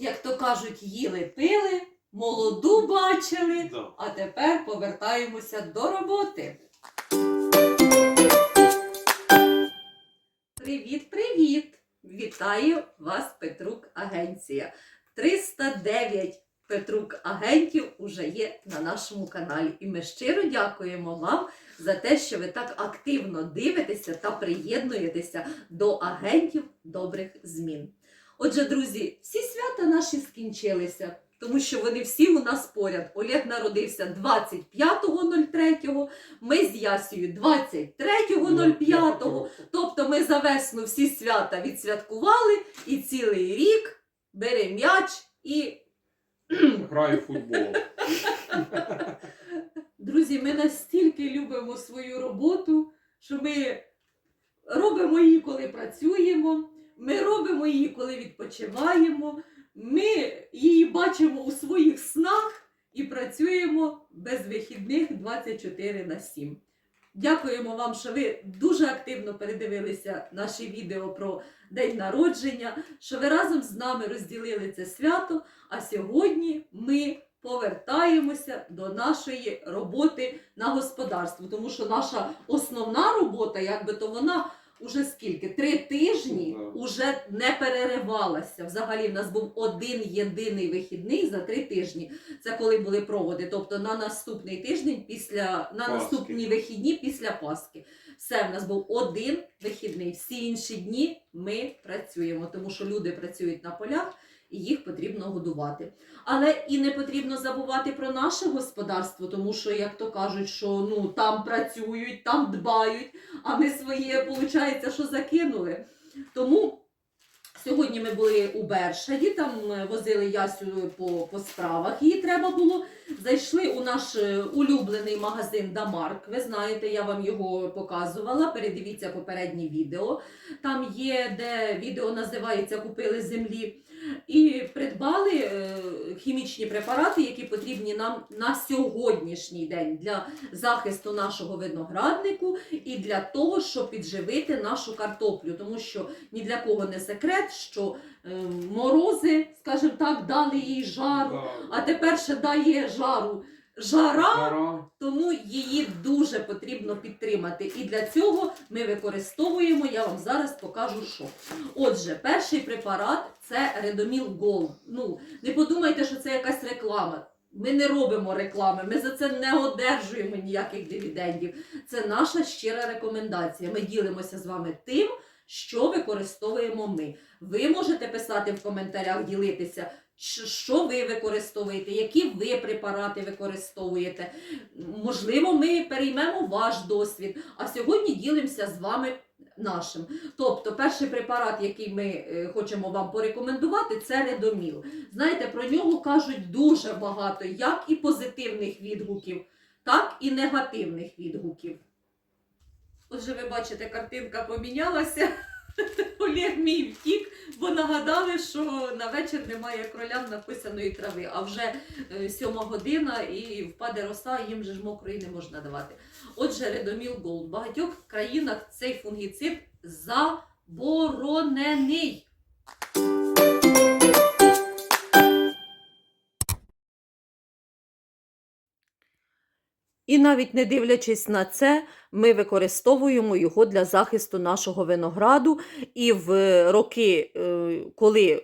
як то кажуть, їли пили, молоду бачили, Да. а тепер повертаємося до роботи. Привіт, привіт! Вітаю вас, Петрук Агенція. 309 Петрук агентів уже є на нашому каналі. І ми щиро дякуємо вам за те, що ви так активно дивитеся та приєднуєтеся до агентів добрих змін. Отже, друзі, всі свята наші скінчилися, тому що вони всі у нас поряд. Олег народився 25.03, ми з Ясією 23.05. Тобто ми за весну всі свята відсвяткували і цілий рік бере м'яч і. Граю в футбол. Друзі, ми настільки любимо свою роботу, що ми робимо її, коли працюємо, ми робимо її, коли відпочиваємо, ми її бачимо у своїх снах і працюємо без вихідних 24 на 7. Дякуємо вам, що ви дуже активно передивилися наші відео про день народження, що ви разом з нами розділили це свято. А сьогодні ми повертаємося до нашої роботи на господарстві, тому що наша основна робота, якби то вона уже скільки? Три тижні Да. уже не переривалася. Взагалі, в нас був один єдиний вихідний за три тижні. Це коли були проводи. Тобто на наступний тиждень після на Пасхи. наступні вихідні після Пасхи. Все, в нас був один вихідний. Всі інші дні ми працюємо, тому що люди працюють на полях і їх потрібно годувати. Але і не потрібно забувати про наше господарство, тому що, як то кажуть, що ну там працюють, там дбають, а ми своє, виходить, що закинули. Тому сьогодні ми були у Бершаді, там е, возили Ясю по, по справах, їй треба було. Зайшли у наш е, улюблений магазин Дамарк. Ви знаєте, я вам його показувала. Передивіться попереднє відео. Там є, де відео називається Купили землі. І придбали е, хімічні препарати, які потрібні нам на сьогоднішній день для захисту нашого винограднику і для того, щоб підживити нашу картоплю. Тому що ні для кого не секрет, що е, морози, скажімо так, дали їй жару, а тепер ще дає жару жара. Жара. Тому її дуже потрібно підтримати. І для цього ми використовуємо, я вам зараз покажу, що. Отже, перший препарат це Redomil Gold. Ну, не подумайте, що це якась реклама. Ми не робимо реклами, ми за це не одержуємо ніяких дивідендів. Це наша щира рекомендація. Ми ділимося з вами тим, що використовуємо ми. Ви можете писати в коментарях, ділитися, що- ви використовуєте, які ви препарати використовуєте. Можливо, ми переймемо ваш досвід, а сьогодні ділимося з вами нашим. Тобто, перший препарат, який ми е, хочемо вам порекомендувати, це редоміл. Знаєте, про нього кажуть дуже багато, як і позитивних відгуків, так і негативних відгуків. Отже, ви бачите, картинка помінялася. Олег мій втік, бо нагадали, що на вечір немає кролям написаної трави, а вже е, сьома година і впаде роса, їм же ж мокрої не можна давати. Отже, Редоміл Голд. В багатьох країнах цей фунгіцид заборонений. І навіть не дивлячись на це, ми використовуємо його для захисту нашого винограду. І в роки, е, коли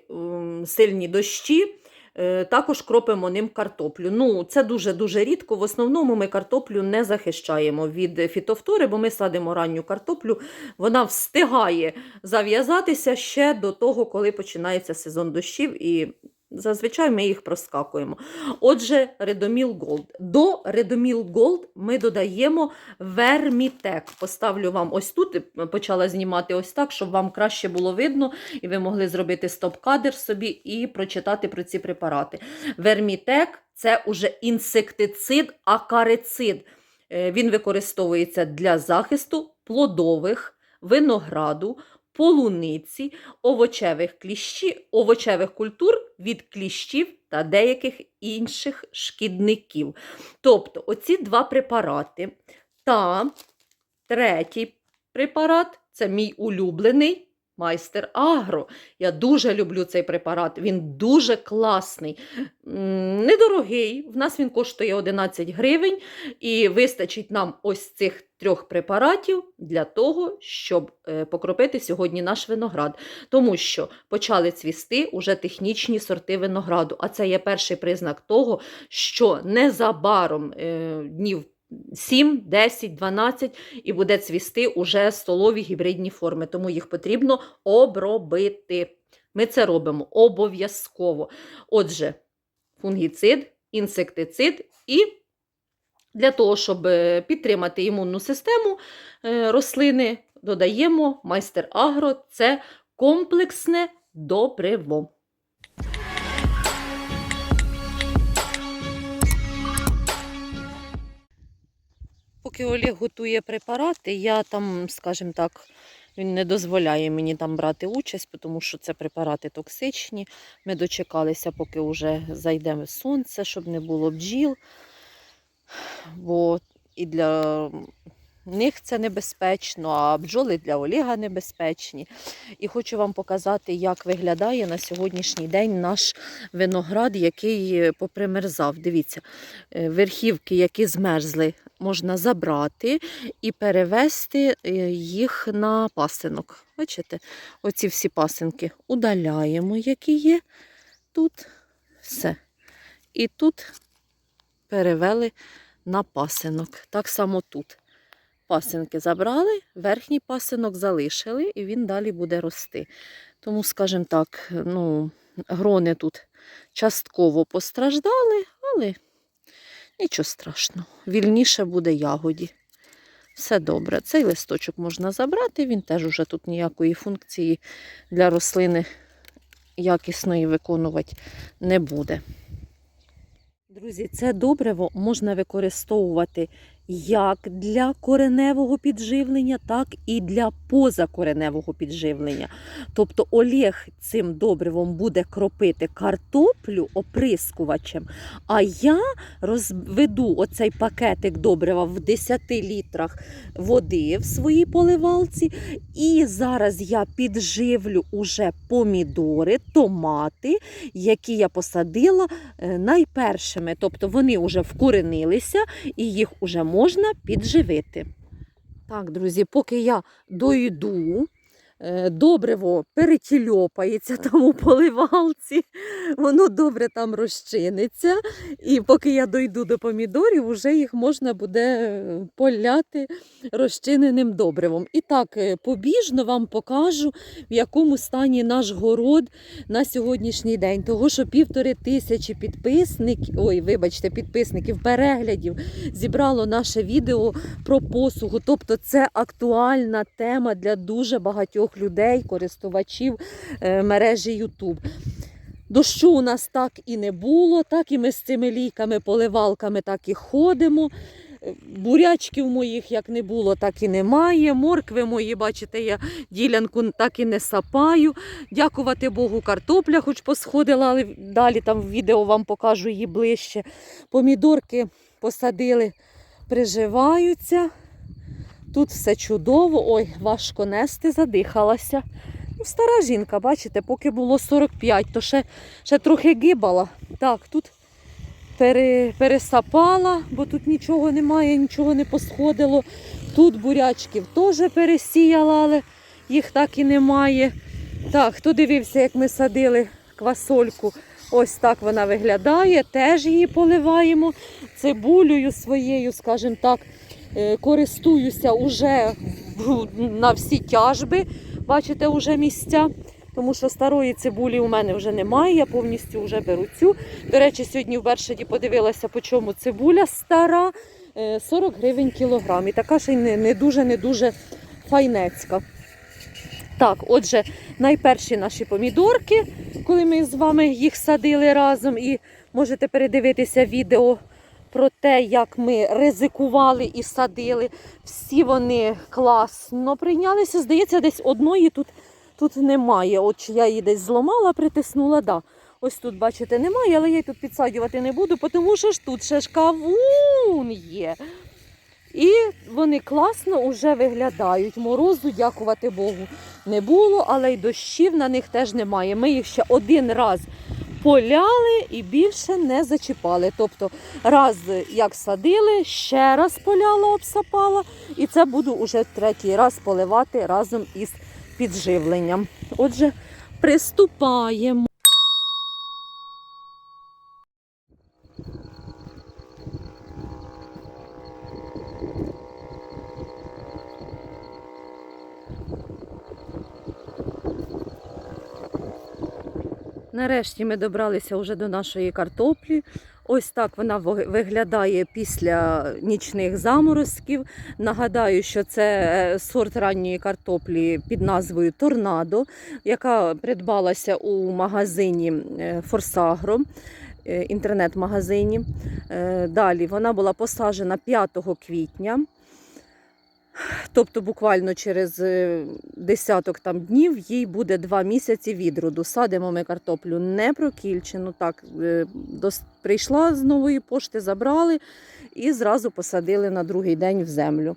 сильні дощі, е, також кропимо ним картоплю. Ну, це дуже-дуже рідко. В основному ми картоплю не захищаємо від фітофтори, бо ми садимо ранню картоплю. Вона встигає зав'язатися ще до того, коли починається сезон дощів. І зазвичай ми їх проскакуємо. Отже, Редоміл Голд. До Редоміл Голд ми додаємо Вермітек. Поставлю вам ось тут, почала знімати ось так, щоб вам краще було видно, і ви могли зробити стоп-кадр собі і прочитати про ці препарати. Вермітек це уже інсектицид, акарицид. Е, Він використовується для захисту плодових, винограду, полуниці, овочевих кліщі, овочевих культур від кліщів та деяких інших шкідників. Тобто, оці два препарати та третій препарат це мій улюблений Майстер Агро. Я дуже люблю цей препарат. Він дуже класний. Недорогий. В нас він коштує 11 гривень, і вистачить нам ось цих трьох препаратів для того, щоб е, покропити сьогодні наш виноград. Тому що почали цвісти уже технічні сорти винограду. А це є перший признак того, що незабаром е, днів 7, 10, 12 і буде цвісти уже столові гібридні форми, тому їх потрібно обробити. Ми це робимо обов'язково. Отже, фунгіцид, інсектицид і для того, щоб е, підтримати імунну систему е, рослини, додаємо майстер агро це комплексне добриво. Поки Олег готує препарати, я там, скажімо так, він не дозволяє мені там брати участь, тому що це препарати токсичні. Ми дочекалися, поки вже зайде сонце, щоб не було бджіл. Бо і для них це небезпечно, а бджоли для Олега небезпечні. І хочу вам показати, як виглядає на сьогоднішній день наш виноград, який попримерзав. Дивіться, е, верхівки, які змерзли, можна забрати і перевести е, їх на пасинок. Бачите, оці всі пасинки удаляємо, які є тут. Все. І тут перевели на пасинок. Так само тут. Пасинки забрали, верхній пасинок залишили, і він далі буде рости. Тому, скажімо так, ну, грони тут частково постраждали, але нічого страшного. Вільніше буде ягоді. Все добре. Цей листочок можна забрати, він теж уже тут ніякої функції для рослини якісної виконувати не буде. Друзі, це добриво можна використовувати як для кореневого підживлення, так і для позакореневого підживлення. Тобто Олег цим добривом буде кропити картоплю оприскувачем, а я розведу оцей пакетик добрива в 10 літрах води в своїй поливалці. І зараз я підживлю уже помідори, томати, які я посадила е, найпершими. Тобто вони вже вкоренилися і їх вже можна підживити. Так, друзі, поки я дойду, добриво перетільопається там у поливалці, воно добре там розчиниться. І поки я дойду до помідорів, вже їх можна буде е, поляти розчиненим добривом. І так, е, побіжно вам покажу, в якому стані наш город на сьогоднішній день. Того, що півтори тисячі підписників, ой, вибачте, підписників, переглядів зібрало наше відео про посуху. Тобто це актуальна тема для дуже багатьох людей, користувачів е, мережі YouTube. Дощу у нас так і не було, так і ми з цими лійками, поливалками так і ходимо. Бурячків моїх як не було, так і немає. Моркви мої, бачите, я ділянку так і не сапаю. Дякувати Богу, картопля хоч посходила, але далі там в відео вам покажу її ближче. Помідорки посадили, приживаються. Тут все чудово. Ой, важко нести, задихалася. Ну, стара жінка, бачите, поки було 45, то ще, ще трохи гибала. Так, тут пере, пересапала, бо тут нічого немає, нічого не посходило. Тут бурячків теж пересіяла, але їх так і немає. Так, хто дивився, як ми садили квасольку, ось так вона виглядає. Теж її поливаємо цибулею своєю, скажімо так, користуюся уже на всі тяжби. Бачите, вже місця. Тому що старої цибулі у мене вже немає, я повністю вже беру цю. До речі, сьогодні в Бершаді подивилася, по чому цибуля стара, е, 40 гривень кілограм. І така ще й не, не дуже не дуже файнецька. Так, отже, найперші наші помідорки, коли ми з вами їх садили разом, і можете передивитися відео про те, як ми ризикували і садили. Всі вони класно прийнялися. Здається, десь одної тут, тут немає. От я її десь зламала, притиснула, да. Ось тут, бачите, немає, але я її тут підсадювати не буду, тому що ж тут ще ж кавун є. І вони класно вже виглядають. Морозу, дякувати Богу, не було, але й дощів на них теж немає. Ми їх ще один раз поляли і більше не зачіпали. Тобто, раз як садили, ще раз поляла, обсапала, і це буду уже третій раз поливати разом із підживленням. Отже, приступаємо. Нарешті ми добралися вже до нашої картоплі. Ось так вона виглядає після нічних заморозків. Нагадаю, що це е, сорт ранньої картоплі під назвою Торнадо, яка придбалася у магазині е, Форсагро, е, інтернет-магазині. Далі вона була посаджена 5 квітня. Тобто буквально через е, десяток там днів їй буде два місяці відроду. Садимо ми картоплю не прокільчену. Так, е, прийшла з нової пошти, забрали і зразу посадили на другий день в землю.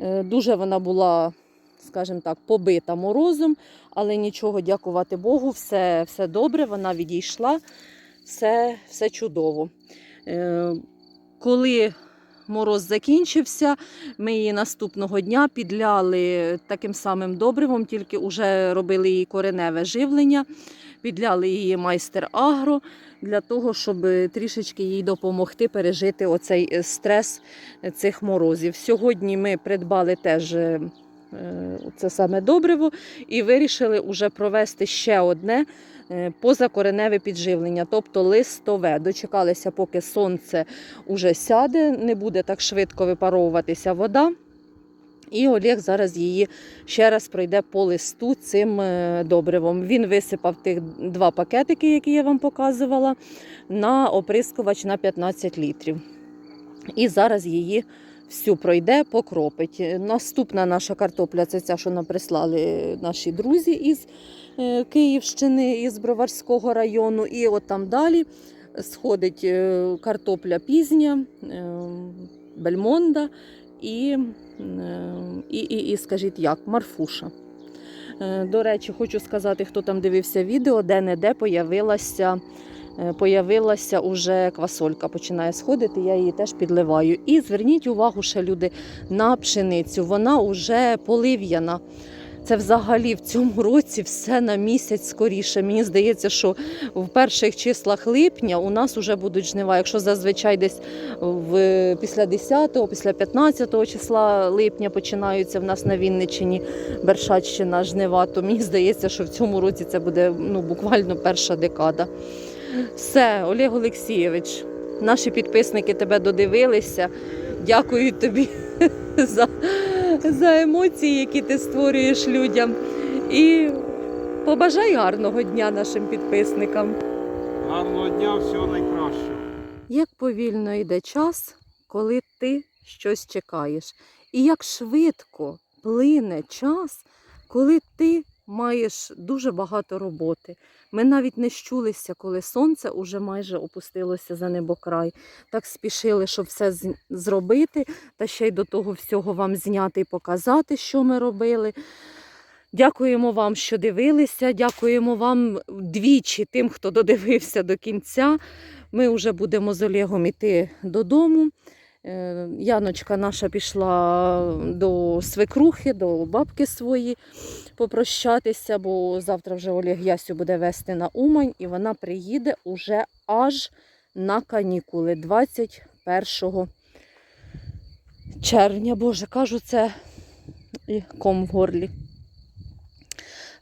Е, Дуже вона була, скажімо так, побита морозом, але нічого, дякувати Богу, все, все добре, вона відійшла, все, все чудово. Коли мороз закінчився, ми її наступного дня підляли таким самим добривом, тільки вже робили їй кореневе живлення, підляли її майстер агро для того, щоб трішечки їй допомогти пережити оцей е, стрес цих морозів. Сьогодні ми придбали теж. е, е, Це саме добриво, і вирішили вже провести ще одне позакореневе підживлення, тобто листове. Дочекалися, поки сонце уже сяде, не буде так швидко випаровуватися вода. І Олег зараз її ще раз пройде по листу цим е, добривом. Він висипав тих два пакетики, які я вам показувала, на оприскувач на 15 літрів. І зараз її всю пройде, покропить. Е, Наступна наша картопля це ця, що нам прислали наші друзі із е, Київщини, із Броварського району. І от там далі сходить е, картопля пізня, бельмонда і, і, і, і скажіть як, марфуша. До речі, хочу сказати, хто там дивився відео, де-не-де появилася, появилася уже квасолька, починає сходити, я її теж підливаю. І зверніть увагу, ще люди, на пшеницю. Вона вже полив'яна. Це взагалі в цьому році все на місяць скоріше. Мені здається, що в перших числах липня у нас вже будуть жнива. Якщо зазвичай десь в після 10-го, після 15-го числа липня починаються в нас на Вінниччині Бершаччина жнива, то мені здається, що в цьому році це буде ну, буквально перша декада. Все, Олег Олексійович, наші підписники тебе додивилися. Дякую тобі за, за емоції, які ти створюєш людям. І побажай гарного дня нашим підписникам. Гарного дня, всього найкращого. Як повільно йде час, коли ти щось чекаєш, і як швидко плине час, коли ти маєш дуже багато роботи. Ми навіть не щулися, коли сонце уже майже опустилося за небокрай. Так спішили, щоб все зробити, та ще й до того всього вам зняти і показати, що ми робили. Дякуємо вам, що дивилися. Дякуємо вам двічі тим, хто додивився до кінця. Ми вже будемо з Олегом іти додому. Е, Яночка наша пішла до свекрухи, до бабки своєї попрощатися, бо завтра вже Олег Ясю буде вести на Умань, і вона приїде уже аж на канікули 21 червня. Боже, кажу, це і ком в горлі.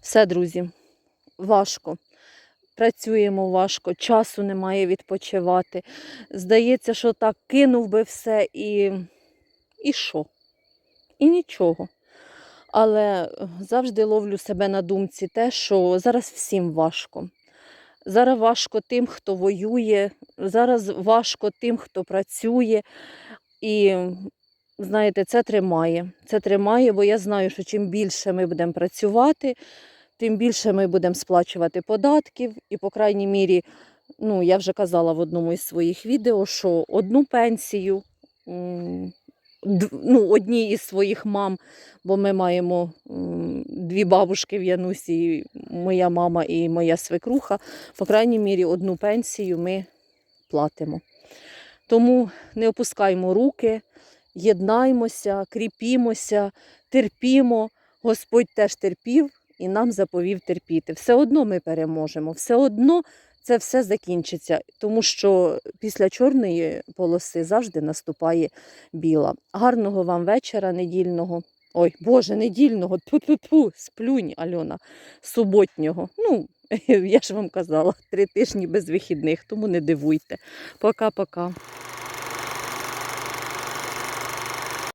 Все, друзі, важко. Працюємо важко, часу немає відпочивати. Здається, що так кинув би все і, і що? І нічого. Але завжди ловлю себе на думці те, що зараз всім важко. Зараз важко тим, хто воює, зараз важко тим, хто працює. І знаєте, це тримає. Це тримає, бо я знаю, що чим більше ми будемо працювати, тим більше ми будемо сплачувати податків. І, по крайній мірі, ну, я вже казала в одному із своїх відео, що одну пенсію, ну, одній із своїх мам, бо ми маємо дві бабушки в Янусі, моя мама і моя свекруха. По крайній мірі, одну пенсію ми платимо. Тому не опускаймо руки, єднаймося, кріпімося, терпімо. Господь теж терпів і нам заповів терпіти. Все одно ми переможемо, все одно це все закінчиться, тому що після чорної полоси завжди наступає біла. Гарного вам вечора недільного. Ой, Боже, недільного, ту-ту-ту, сплюнь, Альона, суботнього. Ну, я ж вам казала, три тижні без вихідних, тому не дивуйте. Пока-пока.